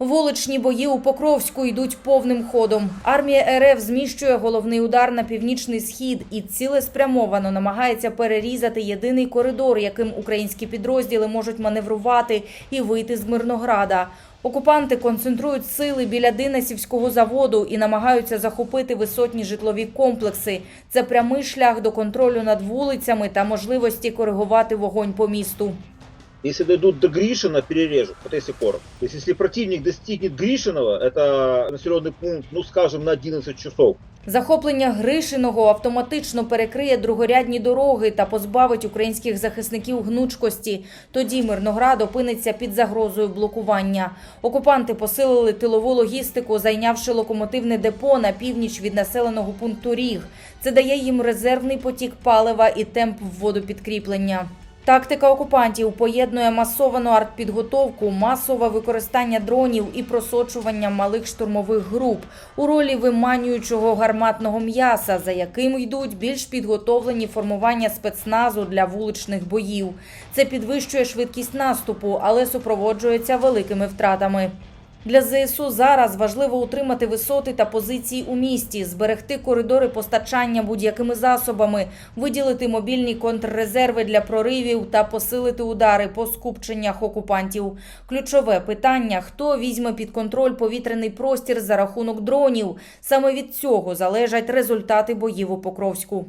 Вуличні бої у Покровську йдуть повним ходом. Армія РФ зміщує головний удар на північний схід і цілеспрямовано намагається перерізати єдиний коридор, яким українські підрозділи можуть маневрувати і вийти з Мирнограда. Окупанти концентрують сили біля Динасівського заводу і намагаються захопити висотні житлові комплекси. Це прямий шлях до контролю над вулицями та можливості коригувати вогонь по місту. Если дойдут до Гришина, перережут, вот если коротко. То есть если противник достигнет Гришинова, это населенный пункт, ну скажем, на 11 часов. Захоплення Гришиного автоматично перекриє другорядні дороги та позбавить українських захисників гнучкості. Тоді Мирноград опиниться під загрозою блокування. Окупанти посилили тилову логістику, зайнявши локомотивне депо на північ від населеного пункту Ріг. Це дає їм резервний потік палива і темп вводопідкріплення. Тактика окупантів поєднує масовану артпідготовку, масове використання дронів і просочування малих штурмових груп у ролі виманюючого гарматного м'яса, за яким йдуть більш підготовлені формування спецназу для вуличних боїв. Це підвищує швидкість наступу, але супроводжується великими втратами. Для ЗСУ зараз важливо утримати висоти та позиції у місті, зберегти коридори постачання будь-якими засобами, виділити мобільні контррезерви для проривів та посилити удари по скупченнях окупантів. Ключове питання: хто візьме під контроль повітряний простір за рахунок дронів. Саме від цього залежать результати боїв у Покровську.